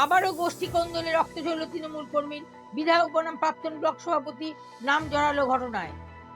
আবারও গোষ্ঠী কন্দলে রক্ত ঝরল তৃণমূল কর্মীর। বিধায়ক বনাম প্রাক্তন ব্লক সভাপতি নাম জড়ালো ঘটনায়।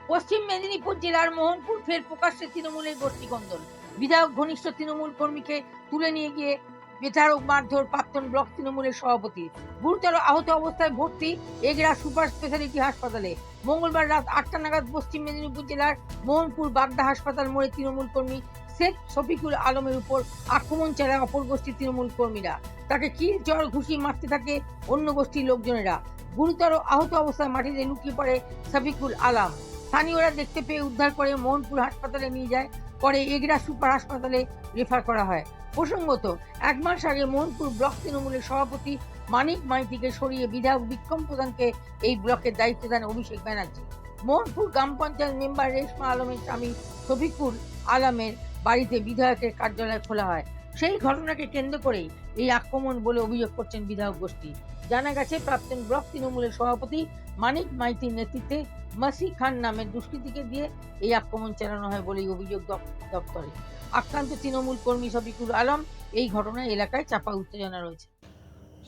পশ্চিম মেদিনীপুর জেলার মোহনপুর ফের প্রকাশ্যে তৃণমূলের গোষ্ঠী কন্দল। বিধায়ক ঘনিষ্ঠ তৃণমূল কর্মীকে তুলে নিয়ে গিয়ে বেচারক মারধর প্রাক্তন ব্লক তৃণমূলের সভাপতি। গুরুতর আহত অবস্থায় ভর্তি এগরা সুপার স্পেশালিটি হাসপাতালে। মঙ্গলবার রাত আটটা নাগাদ পশ্চিম মেদিনীপুর জেলার মোহনপুর বাগদা হাসপাতাল মোড়ে তৃণমূল কর্মী শেখ শফিকুল আলমের উপর আক্রমণ চালায় অপর গোষ্ঠীর তৃণমূল কর্মীরা। তাকে কিল চর ঘুষি মারতে থাকে অন্য গোষ্ঠীর লোকজনেরা। গুরুতর আহত অবস্থায় মাটিতে লুকিয়ে পড়ে শফিকুল আলম। স্থানীয়রা দেখতে পেয়ে উদ্ধার করে মোহনপুর হাসপাতালে নিয়ে যায়। পরে এগরা সুপার হাসপাতালে রেফার করা হয়। প্রসঙ্গত, এক মাস আগে মোহনপুর ব্লক তৃণমূলের সভাপতি মানিক মাইতিকে সরিয়ে বিধায়ক বিক্রম প্রধানকে এই ব্লকের দায়িত্ব দেন অভিষেক ব্যানার্জি। মোহনপুর গ্রাম পঞ্চায়েত মেম্বার রেশমা আলমের স্বামী শফিকুল আলমের বাড়িতে বিধায়কের কার্যালয় খোলা হয়। সেই ঘটনাকে কেন্দ্র করেই এই আক্রমণ বলে অভিযোগ করছেন বিধায়ক গোষ্ঠী। জানা গেছে, প্রাক্তন ব্লক তৃণমূলের সভাপতি মানিক মাইতির নেতৃত্বে মাসি খান নামের দুষ্কৃতীকে দিয়ে এই আক্রমণ চালানো হয় বলেই অভিযোগ দপ- দপ্তরে। আক্রান্ত তৃণমূল কর্মী শফিকুল আলম এই ঘটনায় এলাকায় চাপা উত্তেজনা রয়েছে।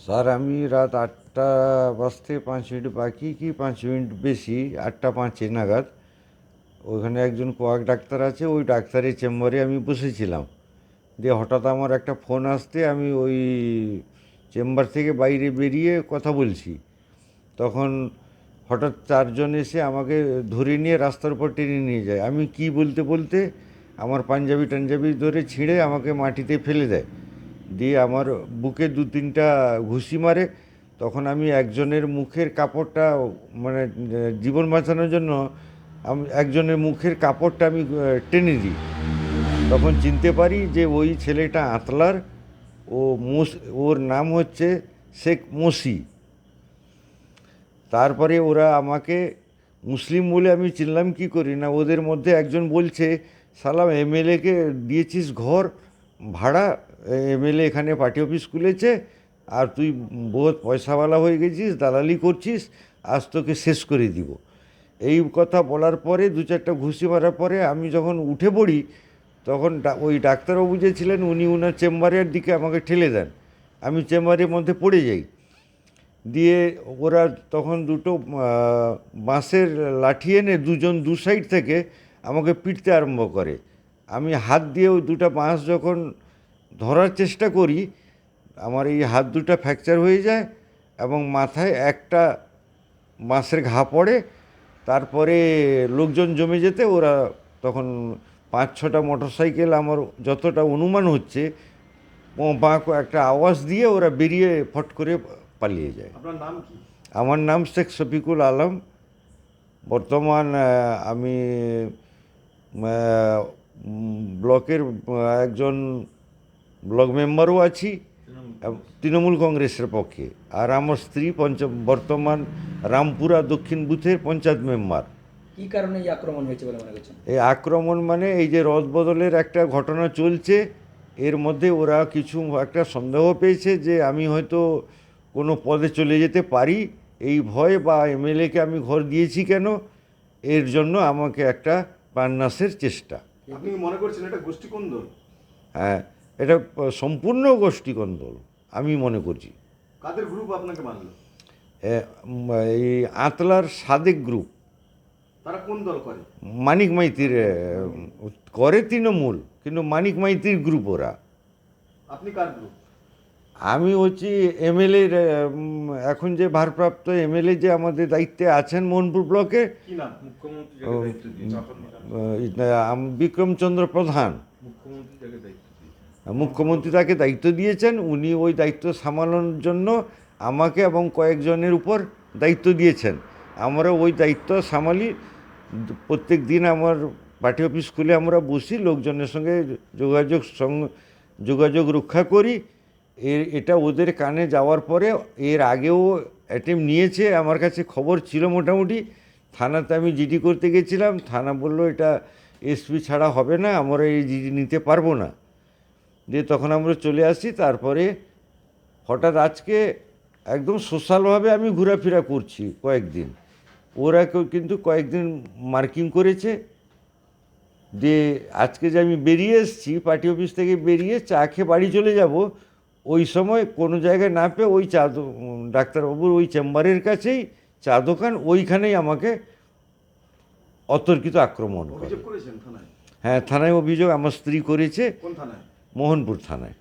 স্যার, আমি রাত আটটা বাজতে পাঁচ মিনিট বাকি, কি পাঁচ মিনিট বেশি? আটটা পাঁচে নাগাদ। ওখানে একজন কোয়াক ডাক্তার আছে, ওই ডাক্তারের চেম্বারে আমি বসেছিলাম। দিয়ে হঠাৎ আমার একটা ফোন আসতে আমি ওই চেম্বার থেকে বাইরে বেরিয়ে কথা বলছি। তখন হঠাৎ চারজন এসে আমাকে ধরে নিয়ে রাস্তার উপর টেনে নিয়ে যায়। আমি কি বলতে বলতে আমার পাঞ্জাবি টাঞ্জাবি ধরে ছিঁড়ে আমাকে মাটিতে ফেলে দেয়। দিয়ে আমার বুকে দু তিনটা ঘুষি মারে। তখন আমি একজনের মুখের কাপড়টা মানে জীবন বাঁচানোর জন্য আমি একজনের মুখের কাপড়টা আমি টেনে দিই। তখন চিনতে পারি যে ওই ছেলেটা আতলার। ও মোস, ওর নাম হচ্ছে শেখ মসি। তারপরে ওরা আমাকে মুসলিম বলে আমি চিনলাম কি করি? না, ওদের মধ্যে একজন বলছে, সালাম এমএলএকে দিয়েছিস ঘর? ভাড়া? এমএলএ এখানে পার্টি অফিস খুলেছে, আর তুই বহুত পয়সাওয়ালা হয়ে গেছিস, দালালি করছিস, আজ তোকে শেষ করে দিব। এই কথা বলার পরে দু চারটা ঘুষি মারার পরে আমি যখন উঠে পড়ি তখন ওই ডাক্তারবাবু যে ছিলেন উনি ওনার চেম্বারের দিকে আমাকে ঠেলে দেন। আমি চেম্বারের মধ্যে পড়ে যাই। দিয়ে ওরা তখন দুটো বাঁশের লাঠি এনে দুজন দু সাইড থেকে আমাকে পিটতে আরম্ভ করে। আমি হাত দিয়ে ওই দুটো বাঁশ যখন ধরার চেষ্টা করি, আমার এই হাত দুটো ফ্র্যাকচার হয়ে যায় এবং মাথায় একটা বাঁশের ঘা পড়ে। তারপরে লোকজন জমে যেতে ওরা তখন পাঁচ ছটা মোটর সাইকেল আমার যতটা অনুমান হচ্ছে বাঁক একটা আওয়াজ দিয়ে ওরা বেরিয়ে ফট করে পালিয়ে যায়। আমার নাম শেখ শফিকুল আলম। বর্তমান আমি ব্লকের একজন ব্লক মেম্বারও আছি তৃণমূল কংগ্রেসের পক্ষে। আর আমার স্ত্রী পঞ্চ বর্তমান রামপুরা দক্ষিণ বুথের পঞ্চায়েত মেম্বার। কি কারণে এই আক্রমণ হয়েছে বলে মনে করছেন? এই আক্রমণ মানে এই যে রদবদলের একটা ঘটনা চলছে এর মধ্যে ওরা কিছু একটা সন্দেহ পেয়েছে যে আমি হয়তো কোনো পদে চলে যেতে পারি। এই ভয় বা এমএলএকে আমি ঘর দিয়েছি কেন? এর জন্য আমাকে একটা প্রাণনাশের চেষ্টা। আপনি মনে করছেন এটা গোষ্ঠী কোন্দল হ্যাঁ এটা সম্পূর্ণ গোষ্ঠীকন্দল আমি মনে করছি। কাদের গ্রুপ আপনাকে মানলো? এই আতলার সাদেক গ্রুপ তারা কোন দল করে? মানিক মাইতির করে তৃণমূল কিন্তু মানিক মাইতির গ্রুপ ওরা। আপনি কার গ্রুপ আমি হচ্ছি এমএলএ এখন যে ভারপ্রাপ্ত এমএলএ যে আমাদের দায়িত্বে আছেন মোহনপুর ব্লকে বিক্রমচন্দ্র প্রধান। মুখ্যমন্ত্রী তাকে দায়িত্ব দিয়েছেন উনি ওই দায়িত্ব সামলানোর জন্য আমাকে এবং কয়েকজনের উপর দায়িত্ব দিয়েছেন। আমরা ওই দায়িত্ব সামালি, প্রত্যেক দিন আমার পার্টি অফিস খুলে আমরা বসি, লোকজনের সঙ্গে যোগাযোগ যোগাযোগ রক্ষা করি। এর এটা ওদের কানে যাওয়ার পরে এর আগেও অ্যাটেম্প নিয়েছে, আমার কাছে খবর ছিল মোটামুটি। থানাতে আমি জিডি করতে গেছিলাম, থানা বলল এটা এসপি ছাড়া হবে না, আমরা এই জিডি নিতে পারব না। দিয়ে তখন আমরা চলে আসি, তারপরে হঠাৎ আজকে একদম সোশ্যালভাবে আমি ঘোরাফেরা করছি কয়েকদিন। ওরা কেউ কিন্তু কয়েকদিন মার্কিং করেছে যে আজকে যে আমি বেরিয়ে এসেছি পার্টি অফিস থেকে বেরিয়ে চা খেয়ে বাড়ি চলে যাব ওই সময় কোনো জায়গায় না পেয়ে ওই চা ডাক্তারবাবুর ওই চেম্বারের কাছেই চা দোকান ওইখানেই আমাকে অতর্কিত আক্রমণ করে। করেছেন হ্যাঁ থানায় অভিযোগ আমার স্ত্রী করেছে মোহনপুর থানায়।